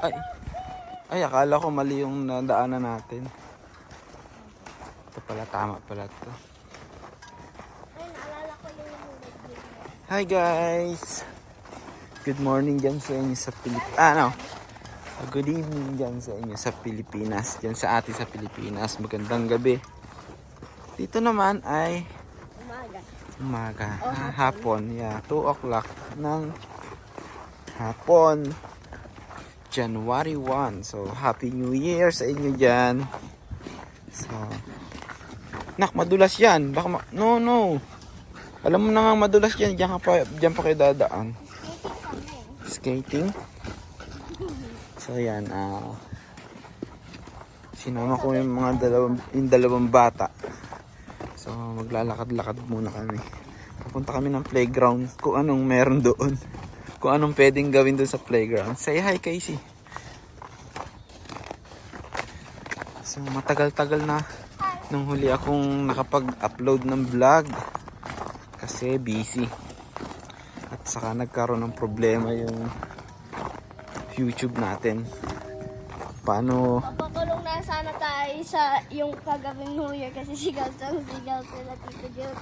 Ay. Ay, akala ko mali yung nadaanan natin. Ito pala, tama pala to. Ay, naalala ko yung nag-video. Hi guys! Good morning dyan sa inyo sa Pilipinas. Ah, no. Good evening dyan sa inyo sa Pilipinas. Dyan sa atin sa Pilipinas. Magandang gabi. Dito naman ay Umaga. umaga. Oh, Ah, hapon. Yeah, 2 o'clock ng hapon. January 1. So, Happy New Year sa inyo dyan. So, nak, madulas yan. Baka ma- no, no. Alam mo na nga madulas yan. Diyan, pa, diyan pa kayo dadaan. Skating. So, yan. ah sinama ko yung mga dalawang, yung dalawang bata. So, maglalakad-lakad muna kami. Pupunta kami ng playground kung anong meron doon. Kung anong pwedeng gawin doon sa playground. Say hi, Casey. So, matagal-tagal na nung huli akong nakapag-upload ng vlog. Kasi busy. At saka nagkaroon ng problema yung YouTube natin. Paano Papakulong na sana tayo sa yung kagabing New Year kasi sigaw sa sigaw sila at yung...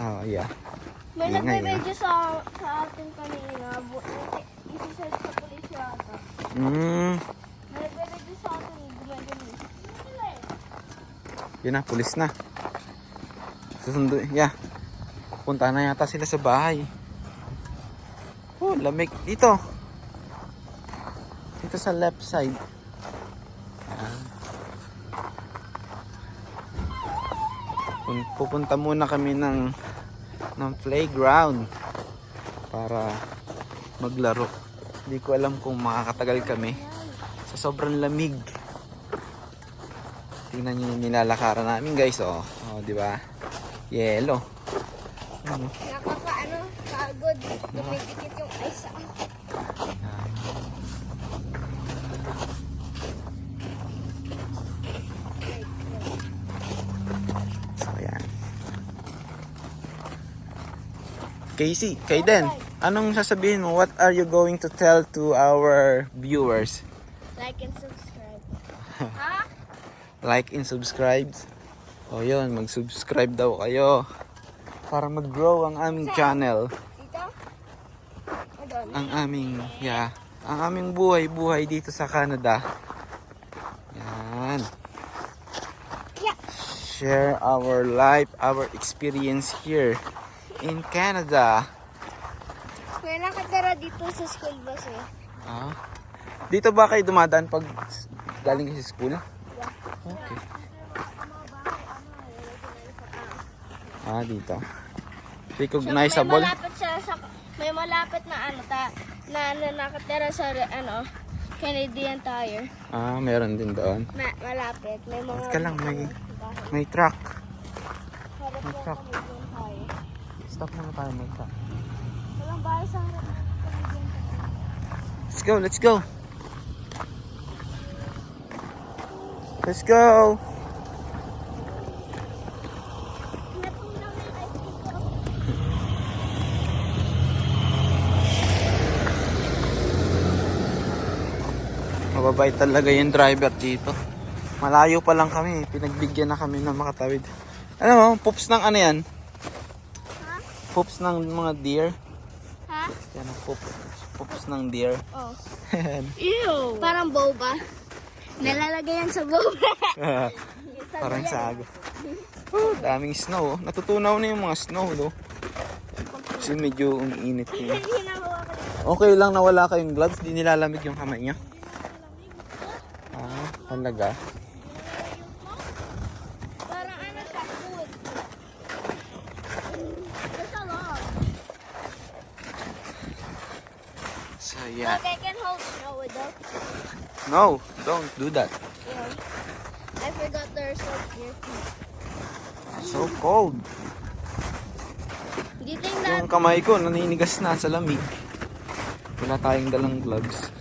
Oh, yeah. May nagbe-video sa, sa atin kanina. Isi-search sa police yata. Mm, May nagbe-video sa atin. Gumagano. yun na, pulis na. Susundo, yeah. Punta na yata sila sa bahay. Oh, lamig. Dito. Dito sa left side. Ayan. Pun- Pupunta muna kami ng ng playground para maglaro. Hindi ko alam kung makakatagal kami sa sobrang lamig. Tingnan niyo yung nilalakaran namin guys, oh. Oh, di ba? Yelo. Ano? Nakakaano, pagod. Dumidikit yung ice sa So, yan. Casey, Kaden, anong sasabihin mo? What are you going to tell to our viewers? Like and subscribe. ha? Like and subscribe. O yun, mag-subscribe daw kayo para mag-grow ang aming channel. Dito? Ang aming, yeah, ang aming buhay-buhay dito sa Canada. Yan. Share our life, our experience here in Canada. May nakatira dito sa school bus eh. Ah. Dito ba kayo dumadaan pag galing sa school? Okay. Ah, dito. May Recognizable? malapit sa, sa may malapit na ano ta na, na nakatira sa ano Canadian Tire. Ah, meron din doon. Ma, malapit. May mga Teka lang, may-. May truck. May truck. Stop muna tayo truck. Walang bahay sa. Let's go, let's go. Let's go. Mababait talaga yung driver dito. Malayo pa lang kami. Pinagbigyan na kami ng makatawid. Ano mo, poops ng ano yan? Poops ng mga deer. Ha? Yan ang poops. Poops ng deer. Oh. Ew. Parang boba. Nalalagay yan sa boba. Parang sago. Oh, daming snow. oh. Natutunaw na yung mga snow, do. Kasi medyo umiinit yun. Okay lang na wala kayong gloves, di nilalamig yung kamay niya. Ah, talaga. Parang ano siya, food. That's a lot. So yeah. Look, I can hold snow without. No, don't do that. Yeah. I forgot there's like here. So cold. Do you think that Yung kamay ko naninigas na sa lamig. Wala tayong dalang gloves.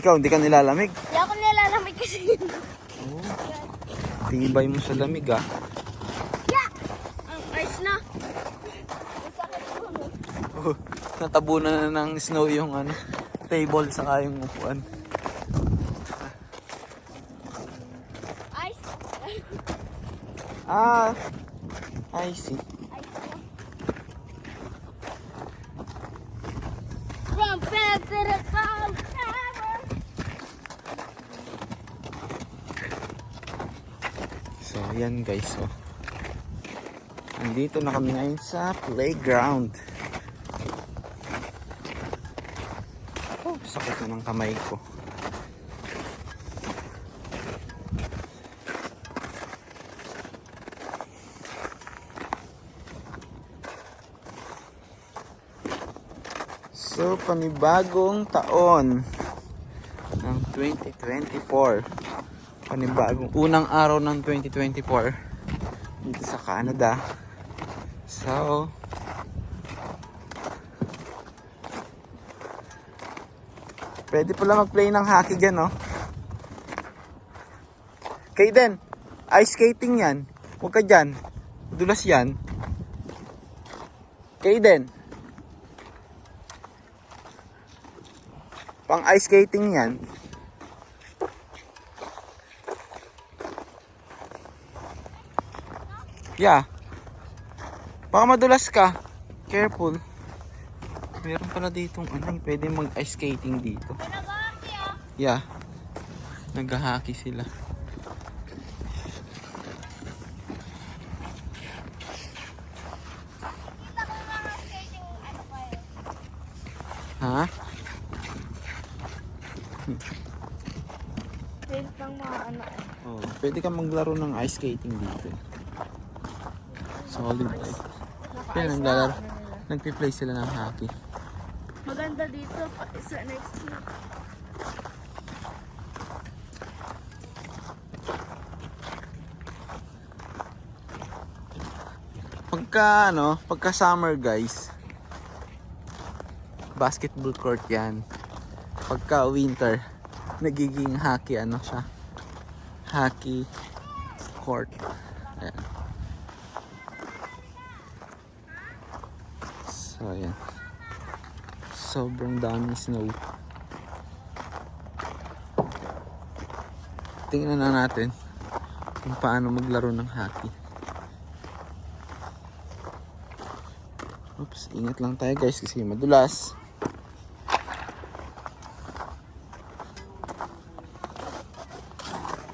Ikaw, hindi ka nilalamig. Di ako nilalamig kasi. Oh, tibay mo sa lamig ah. yeah! Ang ice na. Oh, natabunan na ng snow yung ano, table saka yung upuan. Ice. Ah, I see. From Pedro Tower. So, yan guys. So, andito na kami ngayon sa playground. Oh, sakit na ng kamay ko. So, panibagong taon ng 2024 panibagong unang araw ng 2024 dito sa Canada. So, pwede pala mag-play ng hockey dyan, no? Kaden, ice skating yan. Huwag ka dyan. Dulas yan. Kaden. Pang ice skating yan. Yeah. Baka madulas ka. Careful. Meron pala ditong ano, pwede mag ice skating dito. Ah. Yeah. Nag-hockey sila. Ano. Ha? Pwede pang mga ano eh. Oh, pwede ka maglaro ng ice skating dito. Solid eh. Kaya Naka-ice na naglalaro. ano. Nagpi-play sila ng hockey. Maganda dito sa next week. Pagka ano, pagka summer guys, basketball court yan. Pagka winter, nagiging hockey ano siya. Hockey court. Ayan. So, ayan. Sobrang daming snow. Tingnan na natin kung paano maglaro ng hockey. Oops, ingat lang tayo guys kasi madulas.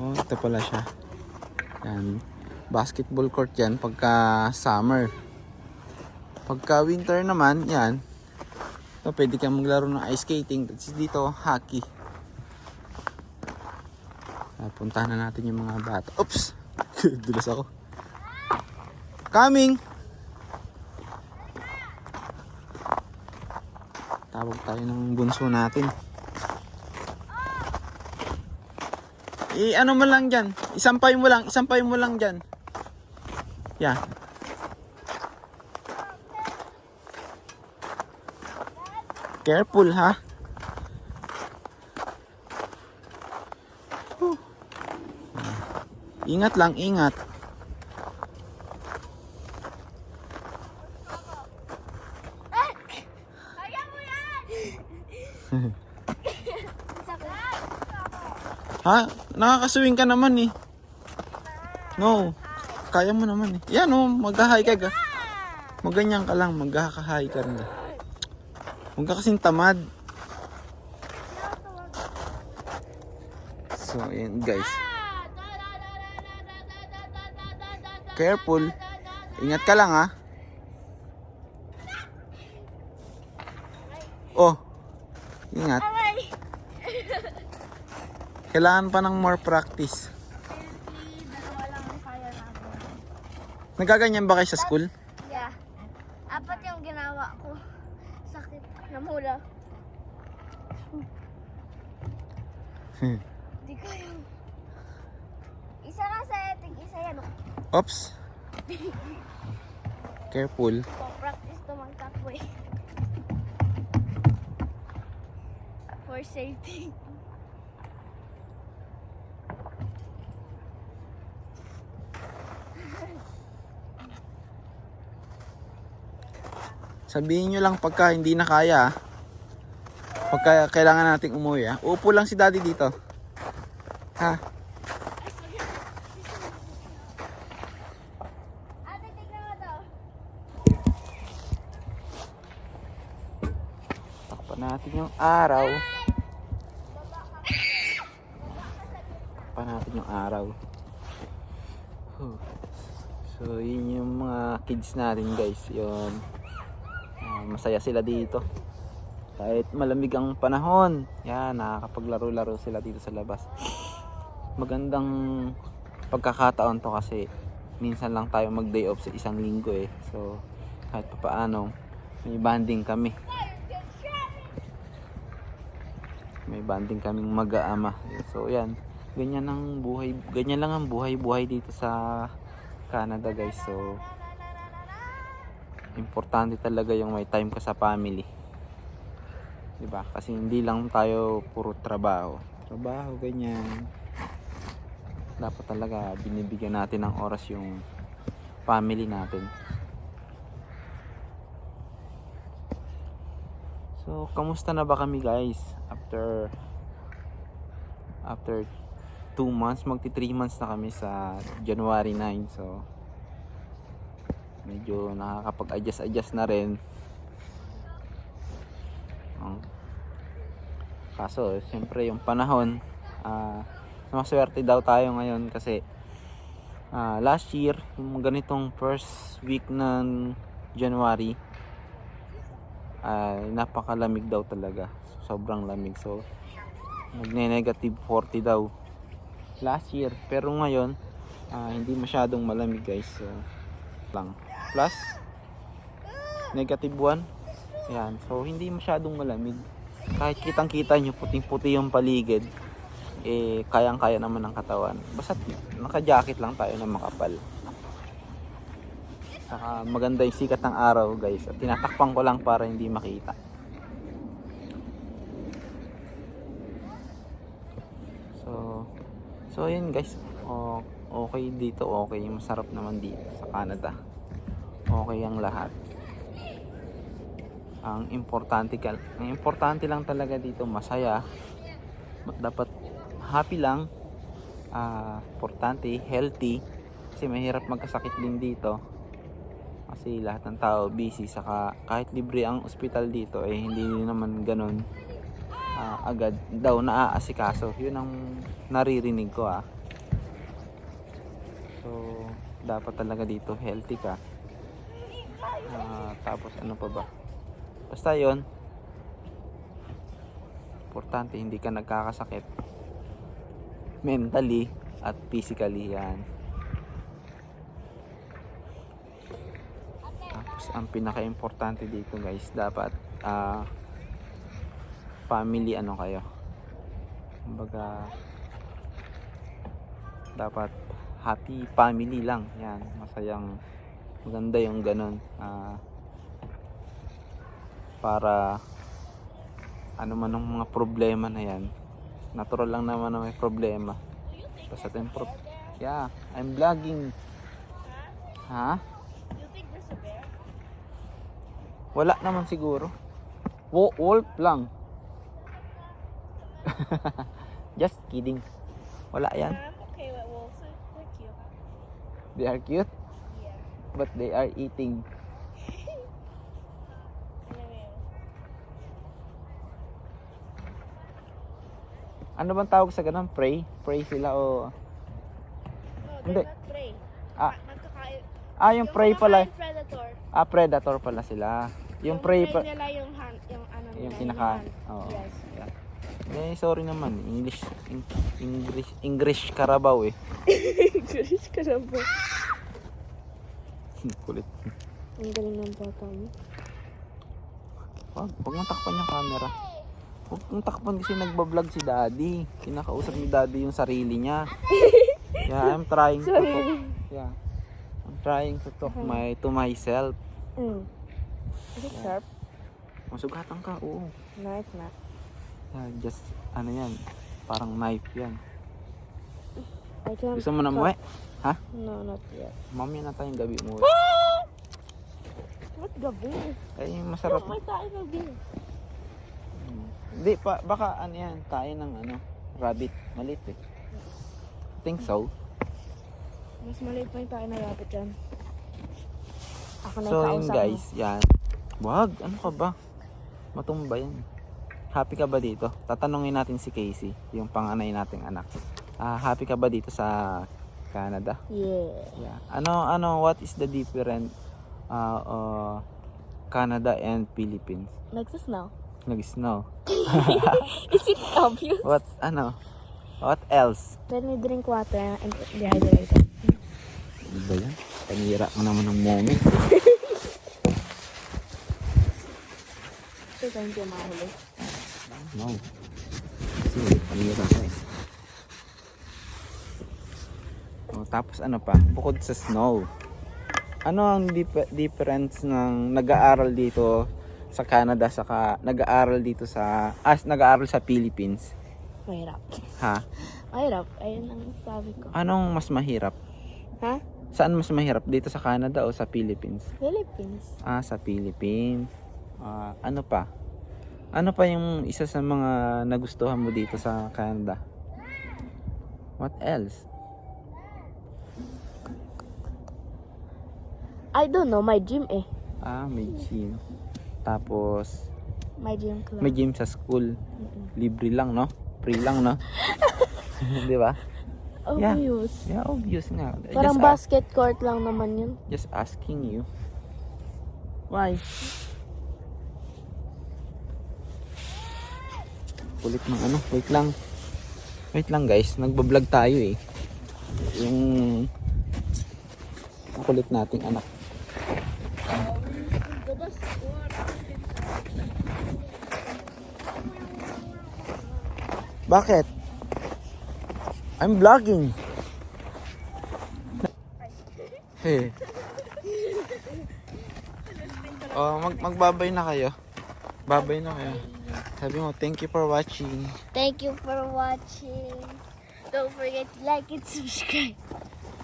Oh, ito pala siya. Yan. Basketball court yan pagka summer. Pagka winter naman, yan. Ito, pwede kang maglaro ng ice skating. Tapos dito, hockey. Puntahan na natin yung mga bata. Oops! Dulas ako. Coming! Tawag tayo ng bunso natin. I ano mo lang dyan. Isampay mo lang. Isampay mo lang dyan. Yan. Careful ha. Huh. Ingat lang, ingat. Ha? Nakakaswing ka naman eh. No. Kaya mo naman eh. Yan oh, mag-hi ka ga. Maganyan ka lang, mag-hi ka rin. Huwag ka kasing tamad. So, ayan guys. Careful. Ingat ka lang ha. Oh. Ingat. Kailangan pa ng more practice. Nagaganyan ba kayo sa school? Yeah. Apat yung ginawa ko. Sakit. Namula. Di kayo. Isa nga sa eting, isa yan. oh. Oops. Careful. Pa-practice to magtakbo eh. For safety. Sabihin nyo lang pagka hindi na kaya. ah. Pagka kailangan nating umuwi ah. Upo lang si daddy dito. Ha? Ate, tignan mo to. Takpan natin yung araw. Takpan natin yung araw. So, yun yung mga kids natin guys. Yun. Ah, masaya sila dito. Kahit malamig ang panahon. Yan, nakakapaglaro-laro sila dito sa labas. Magandang pagkakataon to kasi minsan lang tayo mag day off sa isang linggo eh. So, kahit pa paano, may banding kami. May banding kaming mag-aama. So yan, ganyan ang buhay, ganyan lang ang buhay-buhay dito sa Canada guys. So importante talaga yung may time ka sa family. 'Di ba? Kasi hindi lang tayo puro trabaho. Trabaho ganyan. Dapat talaga binibigyan natin ng oras yung family natin. So, kamusta na ba kami guys? After after 2 months, magti 3 months na kami sa January 9. So, medyo nakakapag-adjust-adjust na rin. Ang kaso, siyempre yung panahon, ah maswerte daw tayo ngayon kasi ah, last year, yung ganitong first week ng January, ay napakalamig daw talaga. Sobrang lamig. So, magne-negative 40 daw last year. Pero ngayon, ah, hindi masyadong malamig guys. So, lang. Plus, negative 1. Yan. So, hindi masyadong malamig. Kahit kitang-kita nyo, puting-puti yung paligid, eh, kayang-kaya naman ng katawan. Basta naka-jacket lang tayo na makapal. Saka maganda yung sikat ng araw guys. At tinatakpan ko lang para hindi makita. So, so yun guys. Okay dito, okay. Masarap naman dito sa Canada. Okay ang lahat. Ang importante ang importante lang talaga dito masaya. Dapat happy lang. Ah, importante, healthy. Kasi mahirap magkasakit din dito kasi lahat ng tao busy saka kahit libre ang ospital dito eh hindi naman ganun ah, agad daw naaasikaso. Yun ang naririnig ko ah. So dapat talaga dito healthy ka. Ah, tapos ano pa ba? Basta yon importante hindi ka nagkakasakit. Mentally at physically yan Ang pinaka-importante dito guys, dapat ah family ano kayo. Kumbaga dapat happy family lang. Yan, masayang maganda yung ganun. Ah, para ano man ang mga problema na yan. Natural lang naman na may problema. Basta pro- Yeah, I'm vlogging. Ha? You think there's a bear? Wala naman siguro. Wo- wolf lang. Just kidding. Wala yan. Okay with wolves. They're cute. They are cute, Yeah. but they are eating. Ano bang tawag sa ganun? Prey? Prey sila o... No, Hindi. they're not prey. Ah. Ah, yung prey pala. kumakain predator. Ah, predator pala sila. Yung prey pa... nila yung han, yung ano nila. Yung kinaka... hunt. Oo. Yes. Yeah. Eh, sorry naman. English... Eng- English... English Carabao eh. Ka na ba? Kulit. Ang galing ng bata mo. Wag, wag mong takpan yung camera. Huwag mong takpan kasi nagbablog si daddy. Kinakausap ni daddy yung sarili niya. Yeah, I'm trying to talk. Yeah. I'm trying to talk my to myself. Mm. Is it sharp? Masugatan ka, oo. No, it's not. Yeah, just, ano yan, parang knife yan. I can't Gusto mo na muwi? Ha? No, not yet. Mamaya na tayong gabi mo. What gabi? Ay, masarap. May tayo gabi. Hmm. Di pa, baka ano yan, kain ng ano, rabbit. Malit eh. Think so. Mas maliit pa yung tayo na rabbit dyan. Ako na So yung yun kausap guys, yan. Wag, ano ka ba? Matumba yan. Happy ka ba dito? Tatanungin natin si Casey, yung panganay nating anak. Ah, happy ka ba dito sa Canada? Yeah. Yeah. Ano ano what is the different uh, uh, Canada and Philippines? Nagsasnow. Nag-snow. Is it obvious? What ano? What else? Let me drink water and dehydrated. Ano ba yan? Panira mo naman ng moment. Ito tayo hindi mahuli. No. Kasi panira ka eh. Oh, tapos ano pa? Bukod sa snow. Ano ang dip- difference ng nag-aaral dito sa Canada saka nag-aaral dito sa as nag-aaral sa Philippines? Mahirap. Ha? Mahirap. Ayun ang sabi ko. Anong mas mahirap? Ha? Saan mas mahirap? Dito sa Canada o sa Philippines? Philippines. Ah, sa Philippines. Ah, ano pa? Ano pa yung isa sa mga nagustuhan mo dito sa Canada? What else? I don't know. My gym eh. Ah, may gym. Tapos, My gym club. may gym sa school. Mm-mm. Libre lang, no? Free lang, no? Di ba? Yeah. Obvious. Yeah, obvious nga. Parang just, basket court lang naman yun. just asking you. Why? Kulit ng ano, wait lang. Wait lang guys, nagbablog tayo eh. Yung kulit nating anak. Bakit? I'm vlogging. Hey. Oh, mag magbabay na kayo. Babay na kayo. Sabi mo, thank you for watching. Thank you for watching. Don't forget to like and subscribe.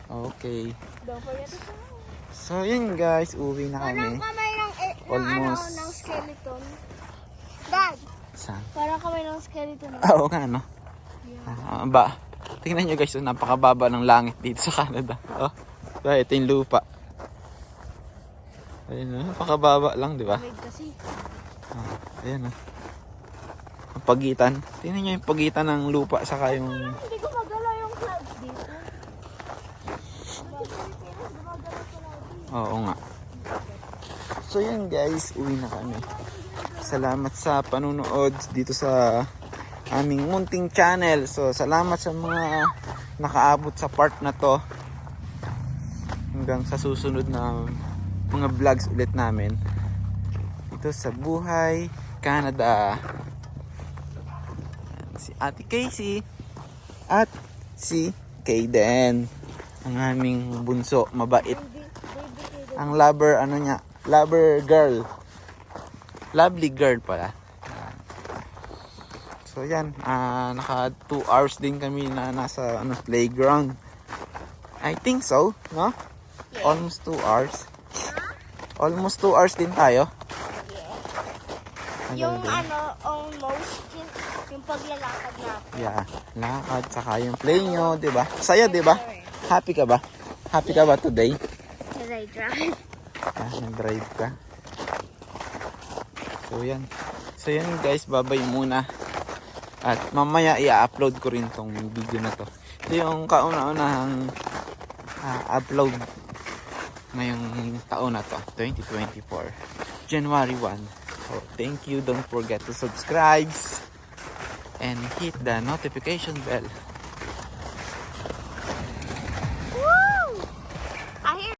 Okay. Don't forget to So, yun guys, uwi na kami. kamay ng, eh, Almost. ano, ng skeleton. Dad, Saan? parang kamay ng skeleton. Ah, Oo nga, no? Ah, ba, tingnan nyo guys, oh, napakababa ng langit dito sa Canada. Oh, diba, ito yung lupa. Ayun, oh, napakababa lang, di ba? Kasi. Ah, ayan, oh. Pagitan. Tingnan nyo yung pagitan ng lupa saka yung... Hindi ko magalaw yung clouds dito. Oo nga. So yun guys, uwi na kami. Salamat sa panunood dito sa aming munting channel. So salamat sa mga nakaabot sa part na to. Hanggang sa susunod na mga vlogs ulit namin. Ito sa Buhay, Canada. Ate Casey. At si Kayden. Ang aming bunso, mabait. Ang lover ano niya lover girl. Lovely girl pala. So yan ah naka 2 hours din kami na nasa ano playground. I think so no? Almost 2 hours. Almost 2 hours din tayo. Tagal Yung din. ano, almost, yung, yung paglalakad na. yeah lakad saka yung play nyo di ba saya di ba happy ka ba happy ka ba today Because I drive. Ah, nag-drive ka. So, yan. So, yan guys. Babay muna. At mamaya i-upload ko rin tong video na to. Ito yung kauna-unahang ah, upload ngayong taon na to. 2024. January 1. So, thank you. Don't forget to subscribe and hit the notification bell